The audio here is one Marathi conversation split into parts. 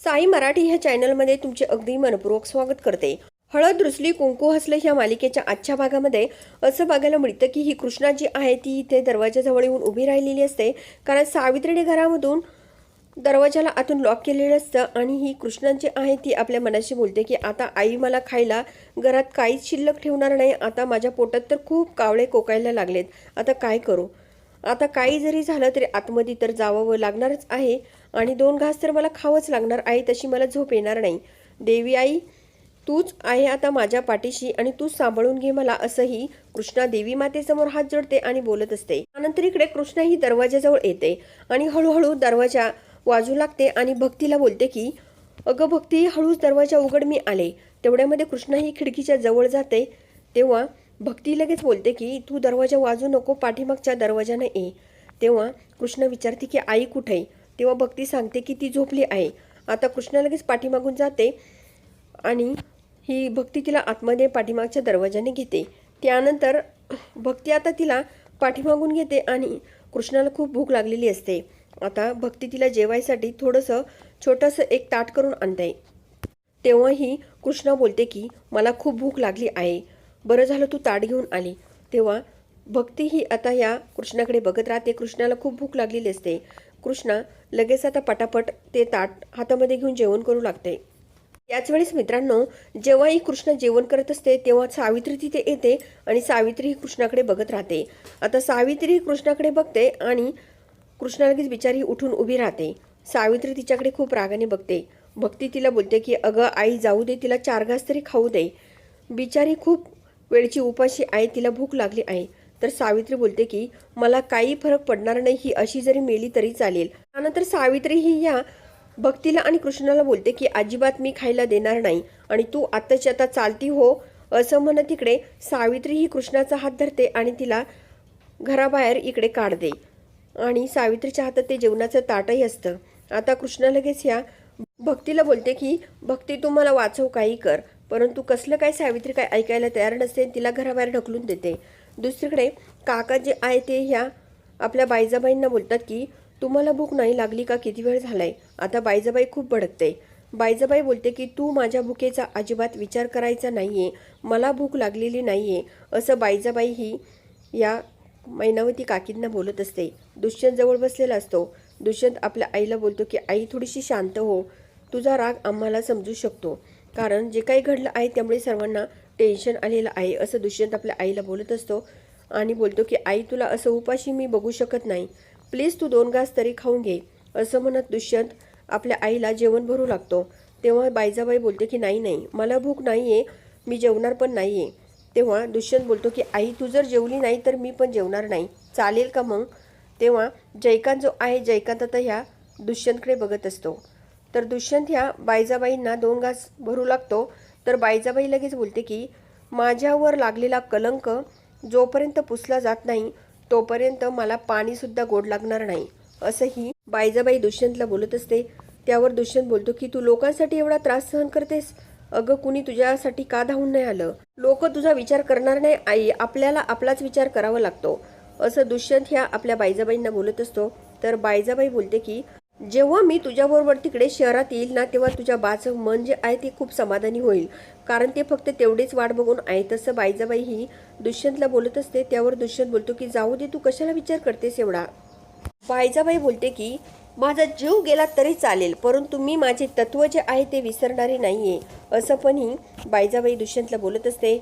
साई मराठी ह्या चॅनलमध्ये तुमचे अगदी मनपूर्वक स्वागत करते. हळद रुसली कुंकू हसलं ह्या मालिकेच्या आजच्या भागामध्ये असं बघायला मिळतं की ही कृष्णा जी आहे ती इथे दरवाजाजवळ येऊन उभी राहिलेली असते. कारण सावित्रीने घरामधून दरवाजाला आतून लॉक केलेलं असतं आणि ही कृष्णा जी आहे ती आपल्या मनाशी बोलते की आता आई मला खायला घरात काहीच शिल्लक ठेवणार नाही. आता माझ्या पोटात तर खूप कावळे कोकायला लागलेत. आता काय करू? आता काही जरी झालं तरी आतमध्ये तर जावं लागणारच आहे आणि दोन घास तर मला खावंच लागणार आहे तशी मला झोप येणार नाही. देवी आई तूच आहे आता माझ्या पाठीशी आणि तूच सांभाळून घे मला असंही कृष्णा देवी मातेसमोर हात जोडते आणि बोलत असते. त्यानंतर इकडे कृष्णा ही दरवाजाजवळ येते आणि हळूहळू दरवाजा वाजू लागते आणि भक्तीला बोलते की अगं भक्ती हळूच दरवाजा उघड मी आले. तेवढ्यामध्ये कृष्णा ही खिडकीच्या जवळ जाते. तेव्हा भक्ती लगेच बोलते की तू दरवाजा वाजू नको पाठीमागच्या दरवाजाने ये. तेव्हा कृष्ण विचारते की आई कुठे आहे? तेव्हा भक्ती सांगते की ती झोपली आहे. आता कृष्ण लगेच पाठीमागून जाते आणि ही भक्ती तिला आतमध्ये पाठीमागच्या दरवाजाने घेते. त्यानंतर भक्ती आता तिला पाठीमागून घेते आणि कृष्णाला खूप भूक लागलेली असते. आता भक्ती तिला जेवायसाठी थोडंसं छोटंसं एक ताट करून आणते. तेव्हाही कृष्णा बोलते की मला खूप भूक लागली आहे. बरं झालं तू ताट घेऊन आली. तेव्हा भक्ती ही आता या कृष्णाकडे बघत राहते. कृष्णाला खूप भूक लागलेली असते. कृष्णा लगेच आता पटापट ते ताट हातामध्ये घेऊन जेवण करू लागते. याच वेळेस मित्रांनो जेव्हाही कृष्ण जेवण करत असते तेव्हा सावित्री तिथे येते आणि सावित्री ही कृष्णाकडे बघत राहते. आता सावित्री ही कृष्णाकडे बघते आणि कृष्णा लगेच बिचारी उठून उभी राहते. सावित्री तिच्याकडे खूप रागाने बघते. भक्ती तिला बोलते की अगं आई जाऊ दे तिला चार घास तरी खाऊ दे. बिचारी खूप वेळची उपाशी आहे तिला भूक लागली आहे. तर सावित्री बोलते की मला काही फरक पडणार नाही ही अशी जरी मेली तरी चालेल. त्यानंतर सावित्री ही या भक्तीला आणि कृष्णाला बोलते की अजिबात मी खायला देणार नाही आणि तू आत्ताची आता चालती हो. असं म्हणत तिकडे सावित्री ही कृष्णाचा हात धरते आणि तिला घराबाहेर इकडे काढते. आणि सावित्रीच्या हातात ते जेवणाचं ताटही असतं. आता कृष्णा लगेच ह्या भक्तीला बोलते की भक्ती तू मला वाचव काही कर. परंतु कसलं काय सावित्री काय ऐकायला तयार नसते तिला घराबाहेर ढकलून देते. दुसरीकडे काका जे आहे ते ह्या आपल्या बायजाबाईंना बोलतात की तुम्हाला भूक नाही लागली का? किती वेळ झालाय? आता बायजाबाई खूप भडकते. बायजाबाई बोलते की तू माझ्या भुकेचा अजिबात विचार करायचा नाहीये. मला भूक लागलेली नाहीये. असं बायजाबाई ही या मैनावती काकींना बोलत असते. दुष्यंत जवळ बसलेला असतो. दुष्यंत आपल्या आईला बोलतो की आई थोडीशी शांत हो. तुझा राग आम्हाला समजू शकतो. कारण जे काही घडलं आहे त्यामुळे सर्वांना टेन्शन आलेलं आहे असं दुष्यंत आपल्या आईला बोलत असतो. आणि बोलतो की आई तुला असं उपाशी मी बघू शकत नाही. प्लीज तू दोन घास तरी खाऊन घे. असं म्हणत दुष्यंत आपल्या आईला जेवण भरू लागतो. तेव्हा बायजाबाई बोलते की नाही नाही मला भूक नाही आहे मी जेवणार पण नाही आहे तेव्हा दुष्यंत बोलतो की आई तू जर जेवली नाही तर मी पण जेवणार नाही. चालेल का मग? तेव्हा जयकांत जो आहे जयकांत आता ह्या दुष्यंतकडे बघत असतो. तर दुष्यंत ह्या बायजाबाईंना दोन घास भरू लागतो. तर बायजाबाई लगेच बोलते की माझ्यावर लागलेला कलंक जोपर्यंत पुसला जात नाही तोपर्यंत मला पाणीसुद्धा गोड लागणार नाही असंही बायजाबाई दुष्यंतला बोलत असते. त्यावर दुष्यंत बोलतो की तू लोकांसाठी एवढा त्रास सहन करतेस? अगं कुणी तुझ्यासाठी का धावून नाही आलं? लोक तुझा विचार करणार नाही आई. आपल्याला आपलाच विचार करावा लागतो. असं दुष्यंत ह्या आपल्या बायजाबाईंना बोलत असतो. तर बायजाबाई बोलते की जेव्हा मी तुझ्याबरोबर तिकडे शहरात येईल ना तेव्हा तुझ्या बाचं मन जे आहे ते खूप समाधानी होईल. कारण ते फक्त तेवढीच वाट बघून आहे. तसं बाईजाबाई ही दुष्यंतला बोलत असते. त्यावर दुष्यंत बोलतो की जाऊ दे तू कशाला विचार करतेस एवढा? बायजाबाई बोलते की माझा जीव गेला तरी चालेल परंतु मी माझे तत्व जे आहे ते विसरणारे नाही आहे असं पण ही बायजाबाई दुष्यंतला बोलत असते.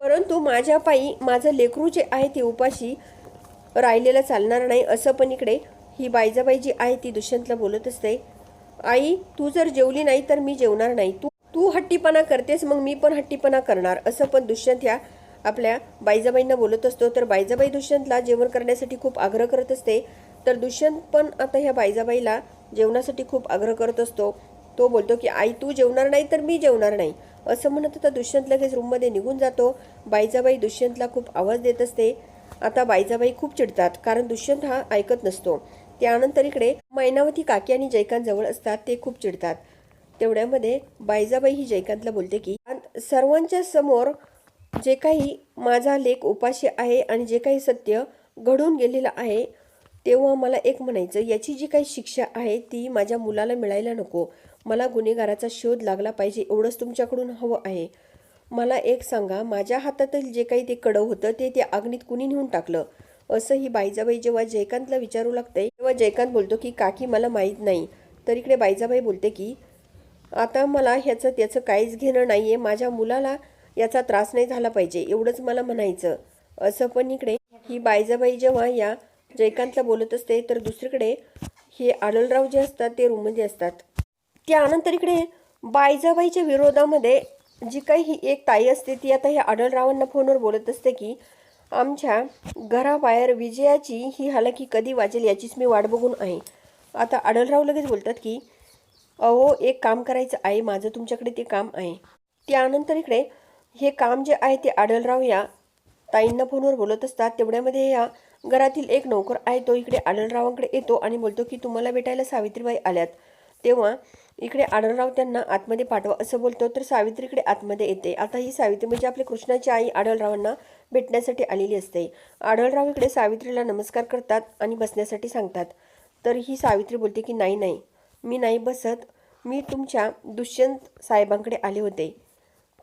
परंतु माझ्या पायी माझं लेकरू जे आहे ते उपाशी राहिलेलं चालणार नाही. असं पण इकडे ही बायजाबाई जी आहे ती दुष्यंतला बोलत असते आई तू जर जेवली नाही तर मी जेवणार नाही. तू तू हट्टीपणा करतेस मग मी पण हट्टीपणा करणार. असं पण दुष्यंत ह्या आपल्या बायजाबाईंना बोलत असतो. तर बायजाबाई दुष्यंतला जेवण करण्यासाठी खूप आग्रह करत असते. तर दुष्यंत पण आता ह्या बायजाबाईला जेवणासाठी खूप आग्रह करत असतो. तो बोलतो की आई तू जेवणार नाही तर मी जेवणार नाही. असं म्हणत आता दुष्यंत लगेच रूममध्ये निघून जातो. बायजाबाई दुष्यंतला खूप आवाज देत असते. आता बायजाबाई खूप चिडतात कारण दुष्यंत हा ऐकत नसतो. त्यानंतर इकडे मैनावती काकी आणि जयकांत जवळ असतात ते खूप चिडतात. तेवढ्यामध्ये बायजाबाई ही जयकांतला बोलते की सर्वांच्या समोर जे काही माझा लेख उपाशी आहे आणि जे काही सत्य घडून गेलेलं आहे तेव्हा मला एक म्हणायचं याची जी काही शिक्षा आहे ती माझ्या मुलाला मिळायला नको. मला गुन्हेगाराचा शोध लागला पाहिजे एवढंच तुमच्याकडून हवं आहे. मला एक सांगा माझ्या हातातील जे काही ते कडं होतं ते त्या अग्नीत कुणी नेऊन टाकलं? असं ही बाईजाबाई जेव्हा जयकांतला विचारू लागते तेव्हा जयकांत बोलतो की काकी मला माहीत नाही. तर इकडे बाईजाबाई बोलते की आता मला ह्याचं त्याचं काहीच घेणं नाही आहे माझ्या मुलाला याचा त्रास नाही झाला पाहिजे. एवढंच मला म्हणायचं. असं पण इकडे ही बायजाबाई जेव्हा या जयकांतला बोलत असते तर दुसरीकडे हे आडलराव जे असतात ते रूममध्ये असतात. त्यानंतर इकडे बायजाबाईच्या विरोधामध्ये जी काही ही एक ताई असते ती आता ह्या आढळरावांना फोनवर बोलत असते की आमच्या घराबाहेर विजयाची ही हालाकी कधी वाजेल याचीच मी वाट बघून आहे. आता आढळराव लगेच बोलतात की अहो एक काम करायचं आहे माझं तुमच्याकडे ते काम आहे. त्यानंतर इकडे हे काम जे आहे ते आढळराव या ताईंना फोनवर बोलत असतात. तेवढ्यामध्ये या घरातील एक नोकर आहे तो इकडे आढळरावांकडे येतो आणि बोलतो की तुम्हाला भेटायला सावित्रीबाई आल्यात. तेव्हा इकडे आढळराव त्यांना आतमध्ये पाठवा असं बोलतो तर सावित्रीकडे आतमध्ये येते. आता ही सावित्री म्हणजे आपली कृष्णाची आई आढळरावांना भेटण्यासाठी आलेली असते. आढळराव इकडे सावित्रीला नमस्कार करतात आणि बसण्यासाठी सांगतात. तर ही सावित्री बोलते की नाही नाही मी नाही बसत. मी तुमच्या दुष्यंत साहेबांकडे आले होते.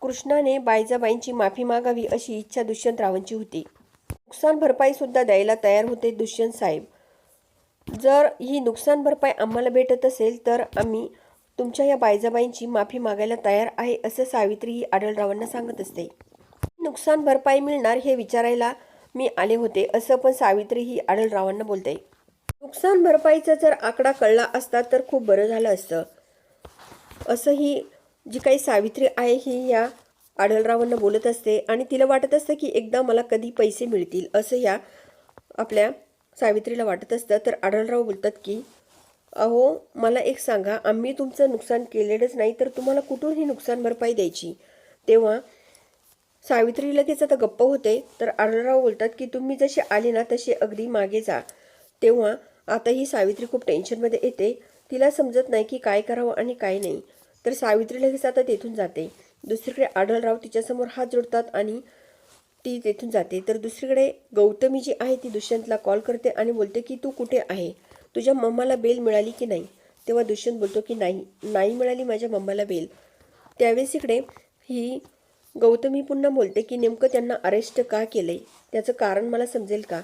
कृष्णाने बायजाबाईंची माफी मागावी अशी इच्छा दुष्यंतरावांची होती. नुकसान भरपाईसुद्धा द्यायला तयार होते दुष्यंत साहेब. जर ही नुकसान भरपाई आम्हाला भेटत असेल तर आम्ही तुमच्या या बायजाबाईंची माफी मागायला तयार आहे असं सावित्री ही आढळरावांना सांगत असते. नुकसान भरपाई मिळणार हे विचारायला मी आले होते असं पण सावित्री ही आढळरावांना बोलते. नुकसान भरपाईचा जर आकडा कळला असता तर खूप बरं झालं असतं. असं ही जी काही सावित्री आहे ही या आढळरावांना बोलत असते आणि तिला वाटत असतं की एकदा मला कधी पैसे मिळतील असं या आपल्या सावित्रीला वाटत असतं. तर आढळराव बोलतात की अहो मला एक सांगा आम्ही तुमचं नुकसान केलेलंच नाही तर तुम्हाला कुठून ही नुकसान भरपाई द्यायची. तेव्हा सावित्री लगेच आता गप्प होते तर आढळराव बोलतात की तुम्ही जशी आले ना तशी अगदी मागे जा. तेव्हा आता ही सावित्री खूप टेन्शनमध्ये येते. तिला समजत नाही की काय करावं आणि काय नाही. तर सावित्री लगेच आता तेथून जाते. दुसरीकडे आढळराव तिच्यासमोर हात जोडतात आणि ती तेथून जाते. तर दुसरीकडे गौतमी जी आहे ती दुष्यंतला कॉल करते आणि बोलते की तू कुठे आहे? तुझ्या मम्माला बेल मिळाली की नाही? तेव्हा दुष्यंत बोलतो की नाही. नाही मिळाली माझ्या मम्माला बेल त्यावेळेस इकडे ही गौतमी पुन्हा बोलते की नेमकं त्यांना अरेस्ट का केलंय? त्याचं कारण मला समजेल का?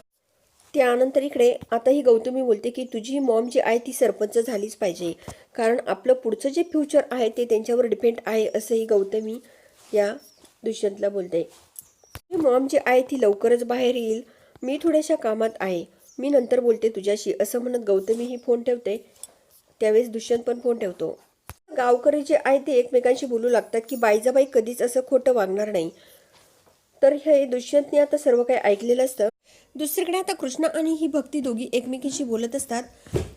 त्यानंतर इकडे आता ही गौतमी बोलते की तुझी मॉम जी आहे ती सरपंच झालीच पाहिजे. कारण आपलं पुढचं जे फ्युचर आहे ते त्यांच्यावर डिपेंड आहे असंही गौतमी या दुष्यंतला बोलते. ही मॉम जी आहे ती लवकरच बाहेर येईल. मी थोड्याशा कामात आहे. मी नंतर बोलते तुझ्याशी असं म्हणत गौतमी ही फोन ठेवते. त्यावेळेस दुष्यंत पण फोन ठेवतो. गावकरी जे आहे ते एकमेकांशी बोलू लागतात की बाईजाबाई कधीच असं खोटं वागणार नाही. तर हे दुष्यंतने आता सर्व काही ऐकलेलं असतं. दुसरीकडे आता कृष्णा आणि ही भक्ती दोघी एकमेकींशी बोलत असतात.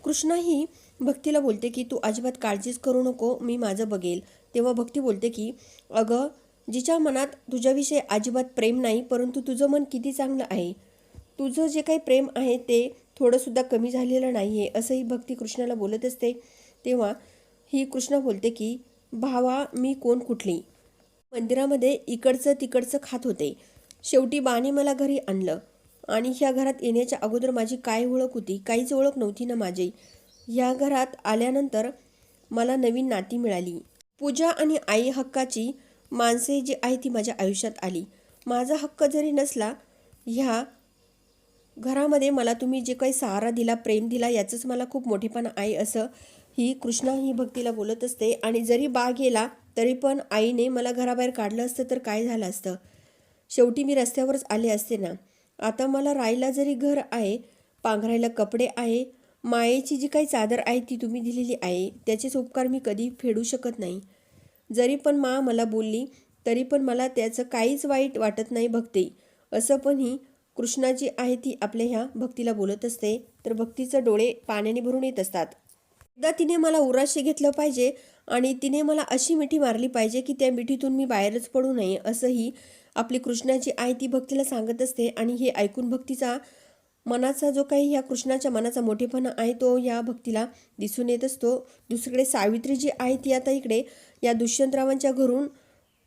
कृष्णा ही भक्तीला बोलते की तू अजिबात काळजीच करू नको मी माझं बघेल. तेव्हा भक्ती बोलते की अगं जिच्या मनात तुझ्याविषयी अजिबात प्रेम नाही परंतु तुझं मन किती चांगलं आहे. तुझं जे काही प्रेम आहे ते थोडंसुद्धा कमी झालेलं नाही आहे असंही भक्ती कृष्णाला बोलत असते. तेव्हा ही कृष्ण बोलते की भावा मी कोण कुठली? मंदिरामध्ये इकडचं तिकडचं खात होते. शेवटी बाने मला घरी आणलं. आणि ह्या घरात येण्याच्या अगोदर माझी काय ओळख होती काहीच ओळख नव्हती ना माझी. ह्या घरात आल्यानंतर मला नवीन नाती मिळाली. पूजा आणि आई हक्काची माणसे जी आहे ती माझ्या आयुष्यात आली. माझा हक्क जरी नसला ह्या घरामध्ये मला तुम्ही जे काही सहारा दिला प्रेम दिला याचंच मला खूप मोठेपणा आहे असं की कृष्णा ही भक्तीला बोलत असते आणि जरी बा गेला तरी पण आईने मला घराबाहेर काढलं असतं तर काय झालं असतं? शेवटी मी रस्त्यावरच आले असते ना. आता मला राहायला जरी घर आहे पांघरायला कपडे आहे मायेची जी काही चादर आहे ती तुम्ही दिलेली आहे त्याचेच उपकार मी कधी फेडू शकत नाही. जरी पण मा मला बोलली तरी पण मला त्याचं काहीच वाईट वाटत नाही भक्ती. असं पण ही कृष्णाची आहे ती आपल्या ह्या भक्तीला बोलत असते तर भक्तीचं डोळे पाण्याने भरून येत असतात. एकदा तिने मला उराशी घेतलं पाहिजे आणि तिने मला अशी मिठी मारली पाहिजे की त्या मिठीतून मी बाहेरच पडू नये असंही आपली कृष्णाची आई ती भक्तीला सांगत असते. आणि हे ऐकून भक्तीचा मनाचा जो काही ह्या कृष्णाच्या मनाचा मोठेपणा आहे तो या भक्तीला दिसून येत असतो. दुसरीकडे सावित्री जी आहे ती आता इकडे या दुष्यंतरावांच्या घरून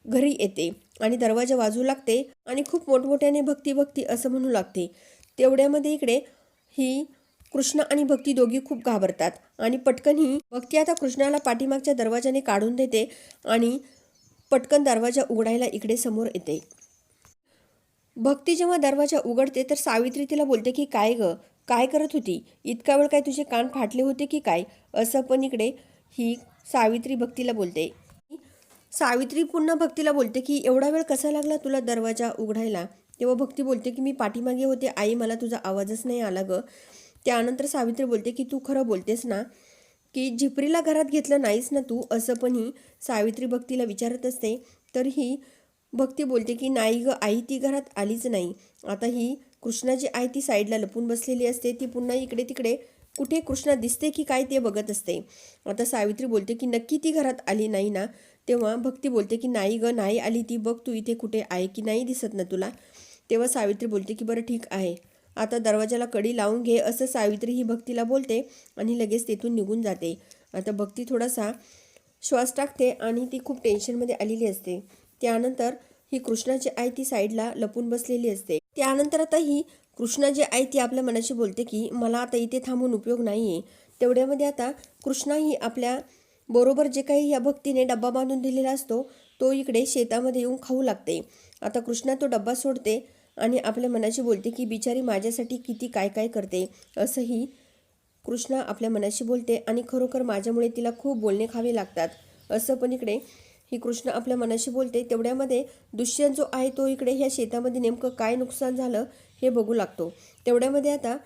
घरी येते आणि दरवाजा वाजू लागते आणि खूप मोठमोठ्याने भक्ती भक्ती असं म्हणू लागते. तेवढ्यामध्ये इकडे ही कृष्ण आणि भक्ती दोघी खूप घाबरतात. आणि पटकन ही भक्ती आता कृष्णाला पाठीमागच्या दरवाजाने काढून देते आणि पटकन दरवाजा उघडायला इकडे समोर येते. भक्ती जेव्हा दरवाजा उघडते तर सावित्री तिला बोलते की काय ग? काय करत होती? इतका वेळ काय तुझे कान फाटले होते की काय? असं पण इकडे ही सावित्री भक्तीला बोलते. सावित्री पुन्हा भक्तीला बोलते की एवढा वेळ कसा लागला तुला दरवाजा उघडायला? तेव्हा भक्ती बोलते की मी पाठीमागे होते. आई मला तुझा आवाजच नाही आला ग. त्यानंतर सावित्री बोलते की तू खरं बोलतेस ना की झिपरीला घरात घेतलं नाहीस ना तू? असं पण ही सावित्री भक्तीला विचारत असते. तर ही भक्ती बोलते की नाही ग आई ती घरात आलीच नाही. आता ही कृष्णाची आई ती साईडला लपून बसलेली असते. ती पुन्हा इकडे तिकडे कुठे कृष्णा दिसते की काय ते बघत असते. आता सावित्री बोलते की नक्की ती घरात आली नाही ना? तेव्हा भक्ती बोलते की नाही ग नाही आली ती. बघ तू इथे कुठे आहे की नाही दिसत ना तुला? तेव्हा सावित्री बोलते की बरं ठीक आहे. आता दरवाजाला कडी लावून घे असं सावित्री ही भक्तीला बोलते आणि लगेच तेथून निघून जाते. आता भक्ती थोडासा श्वास टाकते आणि ती खूप टेन्शनमध्ये आलेली असते. त्यानंतर ही कृष्णाची आई ती साईडला लपून बसलेली असते. त्यानंतर आता ही कृष्णाची आई ती आपल्या मनाशी बोलते की मला आता इथे थांबून उपयोग नाही आहे तेवढ्यामध्ये आता कृष्णा ही आपल्या बरोबर जे काही या भक्तीने डब्बा बांधून दिलेला असतो तो इकडे शेतामध्ये येऊन खाऊ लागते. आता कृष्णा तो डब्बा सोडते आणि आपल्या मनाशी बोलते की बिचारी माझ्यासाठी किती काय काय करते असंही कृष्णा आपल्या मनाशी बोलते आणि खरोखर माझ्यामुळे तिला खूप बोलणे खावे लागतात. असं पण इकडे ही कृष्ण आपल्या मनाशी बोलते. तेवढ्यामध्ये दुष्यंत जो आहे तो इकडे ह्या शेतामध्ये नेमकं काय नुकसान झालं हे बघू लागतो. तेवढ्यामध्ये आता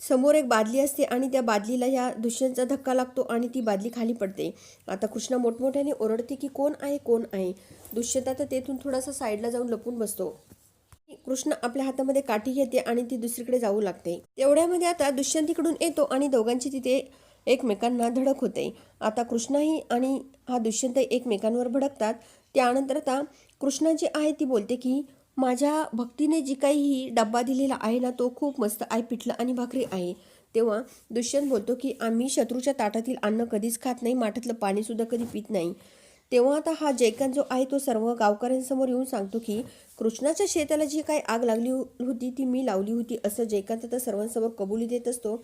समोर एक बादली असते आणि त्या बादलीला ह्या दुष्यंतचा धक्का लागतो आणि ती बादली खाली पडते. आता कृष्णा मोठमोठ्याने ओरडते की कोण आहे? कोण आहे? दुष्यंत आता तेथून थोडासा साईडला जाऊन लपून बसतो. कृष्ण आपल्या हातामध्ये काठी घेते आणि ती दुसरीकडे जाऊ लागते. तेवढ्यामध्ये आता दुष्यंतीकडून येतो आणि दोघांची तिथे एकमेकांना धडक होते. आता कृष्णाही आणि हा दुष्यंत एकमेकांवर भडकतात. त्यानंतर आता कृष्णा जी आहे ती बोलते की माझ्या भक्तीने जी काही ही डब्बा दिलेला आहे ना तो खूप मस्त आहे पिठलं आणि भाकरी आहे. तेव्हा दुष्यंत बोलतो की आम्ही शत्रूच्या ताटातील अन्न कधीच खात नाही माठातलं पाणीसुद्धा कधी पित नाही. तेव्हा आता हा जयकांत जो आहे तो सर्व गावकऱ्यांसमोर येऊन सांगतो की कृष्णाच्या शेताला जी काही आग लागली होती ती मी लावली होती असं जयकांत आता सर्वांसमोर कबुली देत असतो.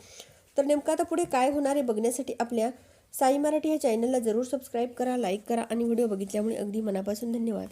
तर नेमकं आता पुढे काय होणार आहे बघण्यासाठी आपल्या साई मराठी या चॅनलला जरूर सबस्क्राईब करा लाईक करा आणि व्हिडिओ बघितल्यामुळे अगदी मनापासून धन्यवाद.